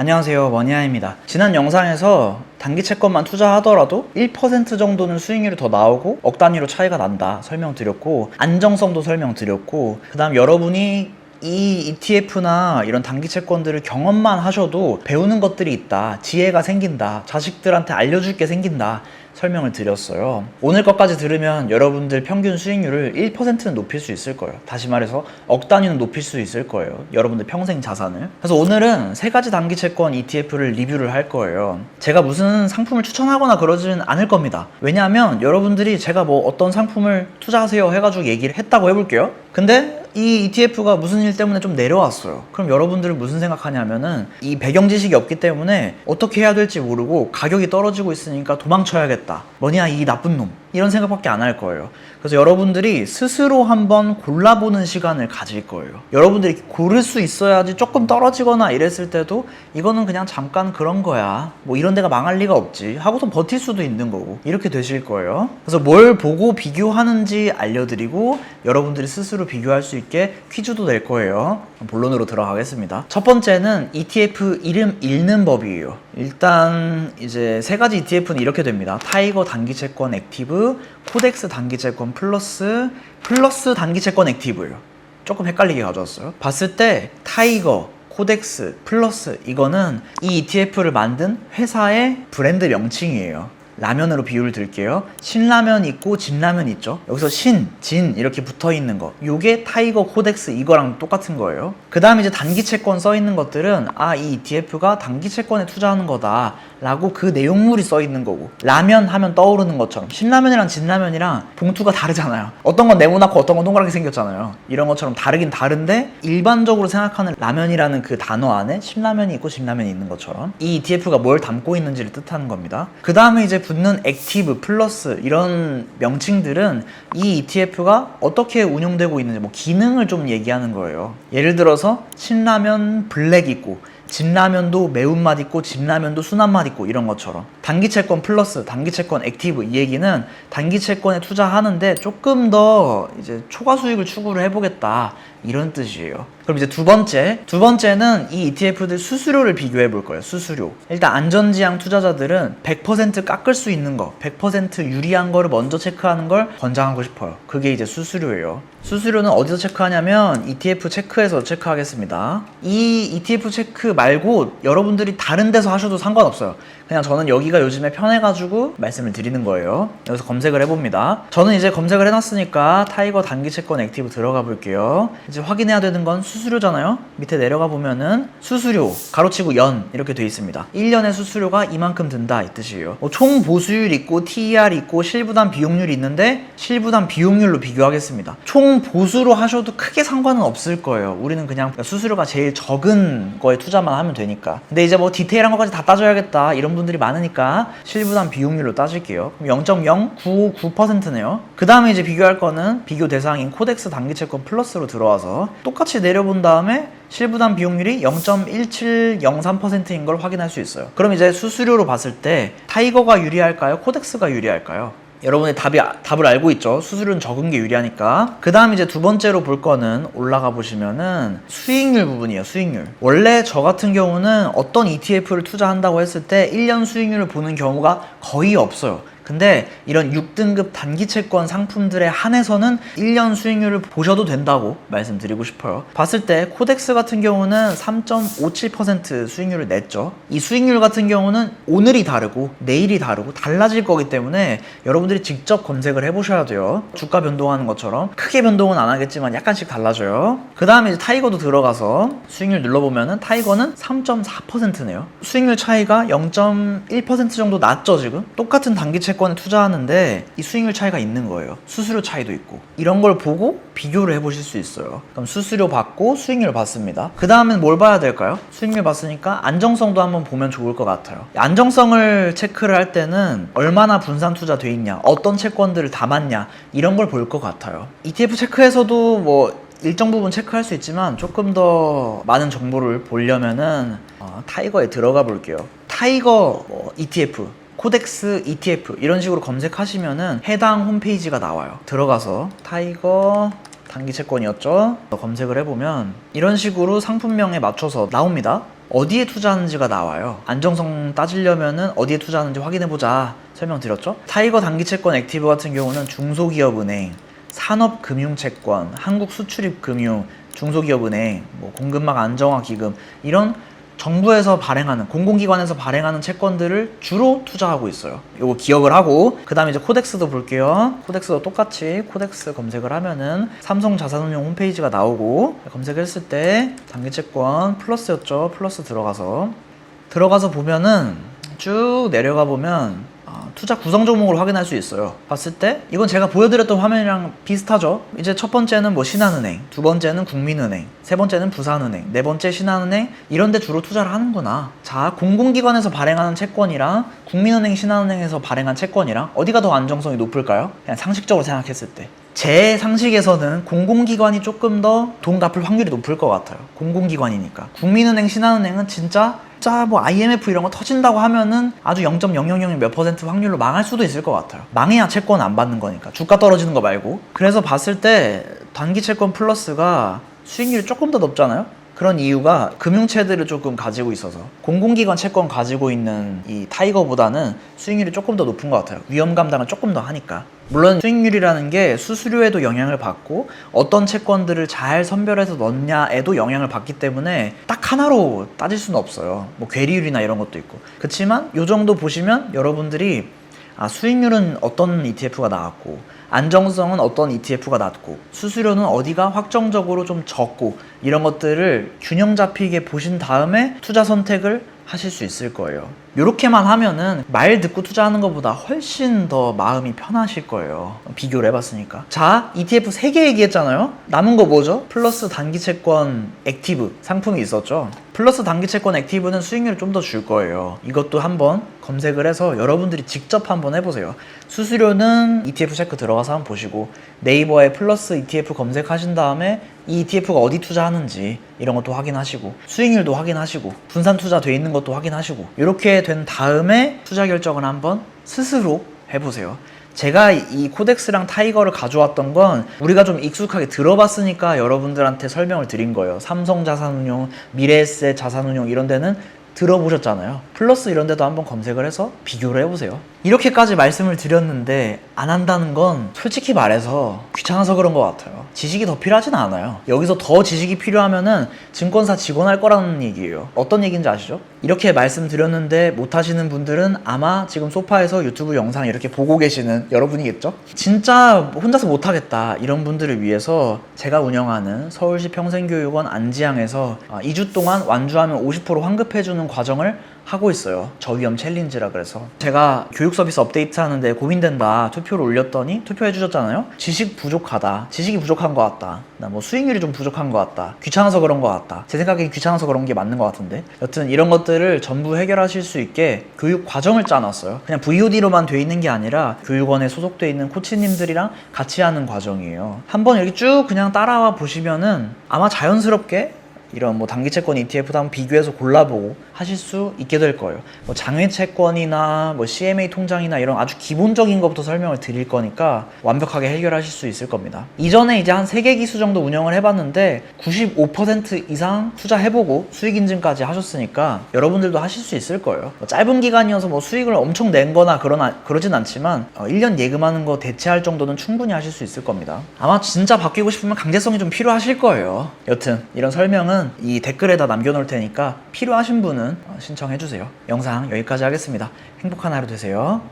안녕하세요 원희아입니다. 지난 영상에서 단기 채권만 투자하더라도 1% 정도는 수익률이 더 나오고 억 단위로 차이가 난다 설명드렸고 안정성도 설명드렸고 그 다음 여러분이 이 ETF나 이런 단기 채권들을 경험만 하셔도 배우는 것들이 있다 지혜가 생긴다 자식들한테 알려줄 게 생긴다 설명을 드렸어요. 오늘 것까지 들으면 여러분들 평균 수익률을 1%는 높일 수 있을 거예요. 다시 말해서 억 단위는 높일 수 있을 거예요. 여러분들 평생 자산을. 그래서 오늘은 세 가지 단기 채권 ETF를 리뷰를 할 거예요. 제가 무슨 상품을 추천하거나 그러지는 않을 겁니다. 왜냐하면 여러분들이 제가 뭐 어떤 상품을 투자하세요 해가지고 얘기를 했다고 해볼게요. 근데 이 ETF가 무슨 일 때문에 좀 내려왔어요. 그럼 여러분들은 무슨 생각하냐면은 이 배경 지식이 없기 때문에 어떻게 해야 될지 모르고 가격이 떨어지고 있으니까 도망쳐야겠다. 뭐냐 이 나쁜 놈. 이런 생각밖에 안 할 거예요. 그래서 여러분들이 스스로 한번 골라보는 시간을 가질 거예요. 여러분들이 고를 수 있어야지 조금 떨어지거나 이랬을 때도 이거는 그냥 잠깐 그런 거야. 뭐 이런 데가 망할 리가 없지. 하고서 버틸 수도 있는 거고. 이렇게 되실 거예요. 그래서 뭘 보고 비교하는지 알려드리고 여러분들이 스스로 비교할 수 있게 퀴즈도 낼 거예요. 본론으로 들어가겠습니다. 첫 번째는 ETF 이름 읽는 법이에요. 일단 이제 세 가지 ETF는 이렇게 됩니다. 타이거 단기 채권 액티브, 코덱스 단기 채권 플러스, 플러스 단기 채권 액티브예요. 조금 헷갈리게 가져왔어요. 봤을 때 타이거, 코덱스, 플러스 이거는 이 ETF를 만든 회사의 브랜드 명칭이에요. 라면으로 비유를 들게요. 신라면 있고 진라면 있죠. 여기서 신, 진 이렇게 붙어 있는 거. 요게 타이거 코덱스 이거랑 똑같은 거예요. 그 다음에 이제 단기 채권 써 있는 것들은 아, 이 ETF가 단기 채권에 투자하는 거다. 라고 그 내용물이 써 있는 거고. 라면 하면 떠오르는 것처럼. 신라면이랑 진라면이랑 봉투가 다르잖아요. 어떤 건 네모나고 어떤 건 동그랗게 생겼잖아요. 이런 것처럼 다르긴 다른데 일반적으로 생각하는 라면이라는 그 단어 안에 신라면이 있고 진라면이 있는 것처럼 이 ETF가 뭘 담고 있는지를 뜻하는 겁니다. 그 다음에 이제 붙는 액티브, 플러스 이런 명칭들은 이 ETF가 어떻게 운용되고 있는지 뭐 기능을 좀 얘기하는 거예요. 예를 들어서 신라면 블랙 있고 진라면도 매운맛 있고 진라면도 순한 맛 있고 이런 것처럼 단기 채권 플러스 단기 채권 액티브 이 얘기는 단기 채권에 투자하는데 조금 더 이제 초과 수익을 추구를 해보겠다 이런 뜻이에요. 그럼 이제 두 번째 두 번째는 이 ETF들 수수료를 비교해 볼 거예요. 수수료. 일단 안전지향 투자자들은 100% 깎을 수 있는 거, 100% 유리한 거를 먼저 체크하는 걸 권장하고 싶어요. 그게 이제 수수료예요. 수수료는 어디서 체크하냐면 ETF 체크에서 체크하겠습니다. 이 ETF 체크 말고 여러분들이 다른 데서 하셔도 상관없어요. 그냥 저는 여기가 요즘에 편해가지고 말씀을 드리는 거예요. 여기서 검색을 해봅니다. 저는 이제 검색을 해놨으니까 타이거 단기 채권 액티브 들어가 볼게요. 이제 확인해야 되는 건 수수료잖아요. 밑에 내려가 보면은 수수료 가로치고 연 이렇게 돼 있습니다. 1년의 수수료가 이만큼 든다 이 뜻이에요. 뭐 총 보수율 있고 TER 있고 실부담 비용률이 있는데 실부담 비용률로 비교하겠습니다. 총 보수로 하셔도 크게 상관은 없을 거예요. 우리는 그냥 수수료가 제일 적은 거에 투자만 하면 되니까. 근데 이제 뭐 디테일한 것까지 다 따져야겠다 이런 분들이 많으니까 실부담 비용률로 따질게요. 그럼 0.0999%네요. 그 다음에 이제 비교할 거는 비교 대상인 코덱스 단기채권 플러스로 들어 와서 똑같이 내려본 다음에 실부담 비용률이 0.1703%인 걸 확인할 수 있어요. 그럼 이제 수수료로 봤을 때 타이거가 유리할까요? 코덱스가 유리할까요? 여러분의 답이 답을 알고 있죠. 수수료는 적은 게 유리하니까. 그 다음 이제 두 번째로 볼 거는 올라가 보시면은 수익률 부분이에요. 수익률. 원래 저 같은 경우는 어떤 ETF를 투자한다고 했을 때 1년 수익률을 보는 경우가 거의 없어요. 근데 이런 6등급 단기 채권 상품들에 한해서는 1년 수익률을 보셔도 된다고 말씀드리고 싶어요. 봤을 때 코덱스 같은 경우는 3.57% 수익률을 냈죠. 이 수익률 같은 경우는 오늘이 다르고 내일이 다르고 달라질 거기 때문에 여러분들이 직접 검색을 해보셔야 돼요. 주가 변동하는 것처럼 크게 변동은 안 하겠지만 약간씩 달라져요. 그 다음에 타이거도 들어가서 수익률 눌러보면은 타이거는 3.4%네요. 수익률 차이가 0.1% 정도 낮죠 지금? 똑같은 단기 채권 채권에 투자하는데 이 수익률 차이가 있는 거예요. 수수료 차이도 있고. 이런 걸 보고 비교를 해보실 수 있어요. 그럼 수수료 받고 수익률 받습니다. 그 다음엔 뭘 봐야 될까요? 수익률 봤으니까 안정성도 한번 보면 좋을 것 같아요. 안정성을 체크를 할 때는 얼마나 분산 투자 돼 있냐, 어떤 채권들을 담았냐, 이런 걸 볼 것 같아요. ETF 체크에서도 뭐 일정 부분 체크할 수 있지만 조금 더 많은 정보를 보려면은 어, 타이거에 들어가 볼게요. 타이거 뭐 ETF 코덱스 ETF 이런 식으로 검색하시면은 해당 홈페이지가 나와요. 들어가서 타이거 단기 채권이었죠. 검색을 해보면 이런 식으로 상품명에 맞춰서 나옵니다. 어디에 투자하는지가 나와요. 안정성 따지려면은 어디에 투자하는지 확인해보자 설명드렸죠. 타이거 단기 채권 액티브 같은 경우는 중소기업은행, 산업금융채권, 한국수출입금융, 중소기업은행, 뭐 공급망 안정화 기금 이런 정부에서 발행하는 공공기관에서 발행하는 채권들을 주로 투자하고 있어요. 요거 기억을 하고 그 다음에 이제 코덱스도 볼게요. 코덱스도 똑같이 코덱스 검색을 하면은 삼성 자산운용 홈페이지가 나오고 검색했을 때 단기채권 플러스였죠. 플러스 들어가서 들어가서 보면은 쭉 내려가 보면 아, 투자 구성 종목을 확인할 수 있어요. 봤을 때 이건 제가 보여드렸던 화면이랑 비슷하죠. 이제 첫 번째는 뭐 신한은행, 두 번째는 국민은행, 세 번째는 부산은행, 네 번째 신한은행 이런 데 주로 투자를 하는구나. 자 공공기관에서 발행하는 채권이랑 국민은행, 신한은행에서 발행한 채권이랑 어디가 더 안정성이 높을까요? 그냥 상식적으로 생각했을 때. 제 상식에서는 공공기관이 조금 더 돈 갚을 확률이 높을 것 같아요. 공공기관이니까. 국민은행, 신한은행은 진짜 진짜 뭐 IMF 이런 거 터진다고 하면은 아주 0.000몇 퍼센트 확률로 망할 수도 있을 것 같아요. 망해야 채권 안 받는 거니까. 주가 떨어지는 거 말고. 그래서 봤을 때 단기 채권 플러스가 수익률이 조금 더 높잖아요. 그런 이유가 금융체들을 조금 가지고 있어서 공공기관 채권 가지고 있는 이 타이거보다는 수익률이 조금 더 높은 것 같아요. 위험 감당을 조금 더 하니까. 물론 수익률이라는 게 수수료에도 영향을 받고 어떤 채권들을 잘 선별해서 넣냐에도 영향을 받기 때문에 딱 하나로 따질 수는 없어요. 뭐 괴리율이나 이런 것도 있고. 그렇지만 요 정도 보시면 여러분들이 아, 수익률은 어떤 ETF가 나왔고 안정성은 어떤 ETF가 낮고 수수료는 어디가 확정적으로 좀 적고 이런 것들을 균형 잡히게 보신 다음에 투자 선택을 하실 수 있을 거예요. 이렇게만 하면은 말 듣고 투자하는 것보다 훨씬 더 마음이 편하실 거예요. 비교를 해봤으니까. 자, ETF 3개 얘기했잖아요. 남은 거 뭐죠? 플러스 단기 채권 액티브 상품이 있었죠. 플러스 단기 채권 액티브는 수익률을 좀 더 줄 거예요. 이것도 한번 검색을 해서 여러분들이 직접 한번 해보세요. 수수료는 ETF 체크 들어가서 한번 보시고 네이버에 플러스 ETF 검색하신 다음에 이 ETF가 어디 투자하는지 이런 것도 확인하시고 수익률도 확인하시고 분산 투자 돼 있는 것도 확인하시고 이렇게 된 다음에 투자 결정을 한번 스스로 해보세요. 제가 이 코덱스랑 타이거를 가져왔던 건 우리가 좀 익숙하게 들어봤으니까 여러분들한테 설명을 드린 거예요. 삼성 자산운용, 미래에셋 자산운용 이런 데는 들어보셨잖아요. 플러스 이런 데도 한번 검색을 해서 비교를 해보세요. 이렇게까지 말씀을 드렸는데 안 한다는 건 솔직히 말해서 귀찮아서 그런 것 같아요. 지식이 더 필요하진 않아요. 여기서 더 지식이 필요하면은 증권사 직원 할 거라는 얘기예요. 어떤 얘기인지 아시죠? 이렇게 말씀드렸는데 못 하시는 분들은 아마 지금 소파에서 유튜브 영상 이렇게 보고 계시는 여러분이겠죠? 진짜 혼자서 못 하겠다 이런 분들을 위해서 제가 운영하는 서울시 평생교육원 안지양에서 2주 동안 완주하면 50% 환급해주는 과정을 하고 있어요. 저위험 챌린지라 그래서 제가 교육 서비스 업데이트 하는데 고민된다 투표를 올렸더니 투표해 주셨잖아요. 지식 부족하다. 지식이 부족한 것 같다. 나 뭐 수익률이 좀 부족한 것 같다. 귀찮아서 그런 것 같다. 제 생각엔 귀찮아서 그런 게 맞는 것 같은데. 여튼 이런 것들을 전부 해결하실 수 있게 교육 과정을 짜놨어요. 그냥 VOD로만 돼 있는 게 아니라 교육원에 소속돼 있는 코치님들이랑 같이 하는 과정이에요. 한번 이렇게 쭉 그냥 따라와 보시면은 아마 자연스럽게 이런 뭐 단기 채권 ETF도 한번 비교해서 골라보고 하실 수 있게 될 거예요. 뭐 장외 채권이나 뭐 CMA 통장이나 이런 아주 기본적인 것부터 설명을 드릴 거니까 완벽하게 해결하실 수 있을 겁니다. 이전에 이제 한 3개 기수 정도 운영을 해봤는데 95% 이상 투자해보고 수익 인증까지 하셨으니까 여러분들도 하실 수 있을 거예요. 뭐 짧은 기간이어서 뭐 수익을 엄청 낸 거나 그러나, 그러진 않지만 어, 1년 예금하는 거 대체할 정도는 충분히 하실 수 있을 겁니다. 아마 진짜 바뀌고 싶으면 강제성이 좀 필요하실 거예요. 여튼 이런 설명은 이 댓글에다 남겨놓을 테니까 필요하신 분은 어, 신청해주세요. 영상 여기까지 하겠습니다. 행복한 하루 되세요.